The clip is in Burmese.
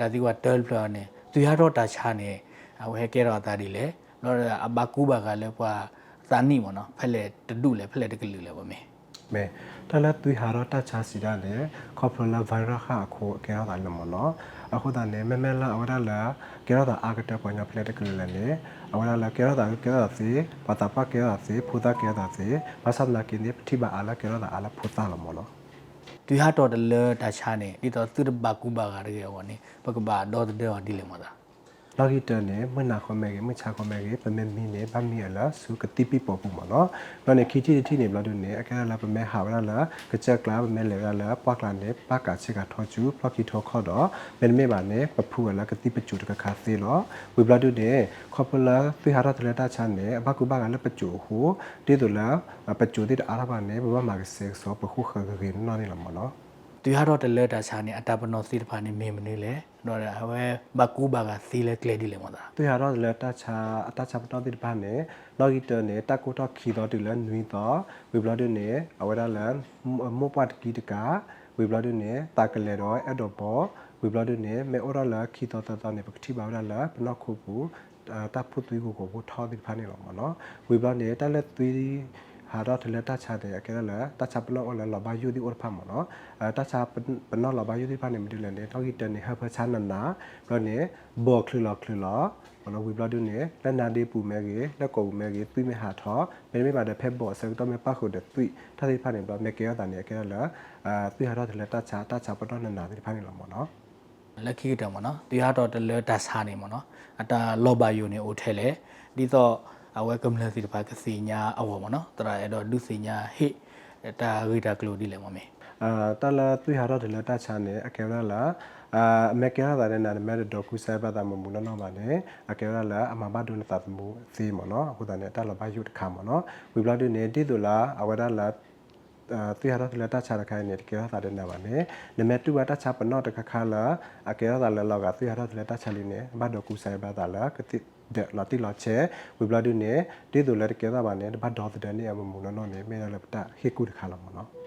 ဒါဒီက12ဖလာနေသူရတော့တာချာနေအဝဲကဲတော့တာဒီလေတော့အဘကူဘာကလည်းပွာသာနိမနော်ဖက်လေတတုလေဖက်လေတကလူလေဗမေမဲတလသွေဟာရတချာစီရလေခေါပလဗိုင်းရပ်ခအခုကဲရတာလမနော်အခုတည်းမဲမဲလာအဝရလာကဲရတာအာကတက်ပေါ်ညာဖလက်တကလေးလေအဝရလာကဲရတာကဲရတာစီပတာပကဲရတာစီဖူတာကဲရတာစီဘာသာနာကိနေပတိဘာအလာကဲရတာအလာဖူတာလမနော် သူရတော့တလေတာချာနေဒီတော့သူတဘကူဘာကရေဝနေပကဘာတော့တဲ့ဒီလေမသား လော်ဂီတန်နဲ့မနာခွန်မဲကမချခွန်မဲကပမေမီနဲ့ဗမီအလာစုကတိပိပေါ်ပူမနော်နော်နေခီတီတီနေဘလာဒုနေအခါလာပမဲဟာဝလာလာကချက်ကလာပမဲလေလာလာပွားကလာနေပကာချေကထောချူပလကီထောခေါ်တော့မင်းမေပါနေပဖူလာကတိပချူတကခါသေးလောဝီဘလာဒုနေခေါပလာဖိဟာရတလက်တာချန်နေအဘကူဘာကလည်းပချူဟူတေတူလာပချူတေအာရဘာနေဘဘမာကဆေဆောပခုခဂဂင်းနော်နေလမနော် သူရတော့တလေတာချာနေအတပနောစီတဖာနေမေမနေလေတော့အဝဲဘကူဘာကစီလေကလေဒီလေမသားသူရတော့လက်တချာအတချာပတော်တိဘာနေလော်ဂီတနေတကူတော့ခီတော့တူလနွီတော့ဝီဘလာဒနေအဝရလန်မောပတ်ကီတကာဝီဘလာဒနေတာကလေတော့အဲ့တော့ဘောဝီဘလာဒနေမေအော်ရလာခီတော့တတနေပကတိဘာရလာပနော့ခုပူတပ်ဖုတ်သွေးကိုကိုထောတိဖာနေလောမနော်ဝီဘလာနေတက်လက်သွေး ဟာတော့တလက်တချတဲ့ကဲလာတချပလောလလဘာယူဒီအော်ဖာမနော်တချပနောလဘာယူဒီဖာနေမဒီလနေတော့ဂီတနေဟဖချာနနာဘလနေဘောခလလခလဘလဝီဘလာဒနေလက်နာဒီပူမဲကြီးလက်ကိုမဲကြီးပြီးမဟာထောမေမေပါတဲ့ဖက်ဘောဆက်တော့မပတ်ခုတဲ့ပြီးထားတိဖာနေဘမဲကေရတာနေကဲလာအာပြီးဟာတော့တလက်တချတချပတော့နနာဒီဖာနေလောမနော်လက်ခိတယ်မနော်သူရတော့တလေတာချာနေမနော်အတာလောဘယုန်နေအိုထဲလေဒီတော့ အဝဲကမလစီတဖာကစီညာအဝမနော်တရာအဲ့တော့လူစီညာဟိတာဂိတာကလိုဒီလေမမေအာတလာသူဟာတော့ဒီလက်တချာနေအကယ်လာအာအမေကရာတဲ့နာမဲဒေါကူဆာဘတာမမူနော်မနဲ့အကယ်လာအမဘဒုလတာမူစီမနော်အခုတည်းတလာဘယုတခါမနော်ဝီဘလာဒနေတိတူလာအဝဒလာအာ သူဟာတော့လက်တချာတခိုင်းနေတကယ်သာတဲ့နာပါနဲ့နမဲတူဝတချာပနော့တခခါလာအကယ်လာလောက်ကသူဟာတော့လက်တချာလေးနေဘဒေါကူဆာဘတာလာကတိတဲ့လာတိလာချေဝီဘလာဒနေတိတူလက်တကယ်သာပါနဲ့ဘဒေါတဲ့နေအမမူနော်နေမဲလည်းပတဟေကူတခါလာမနော်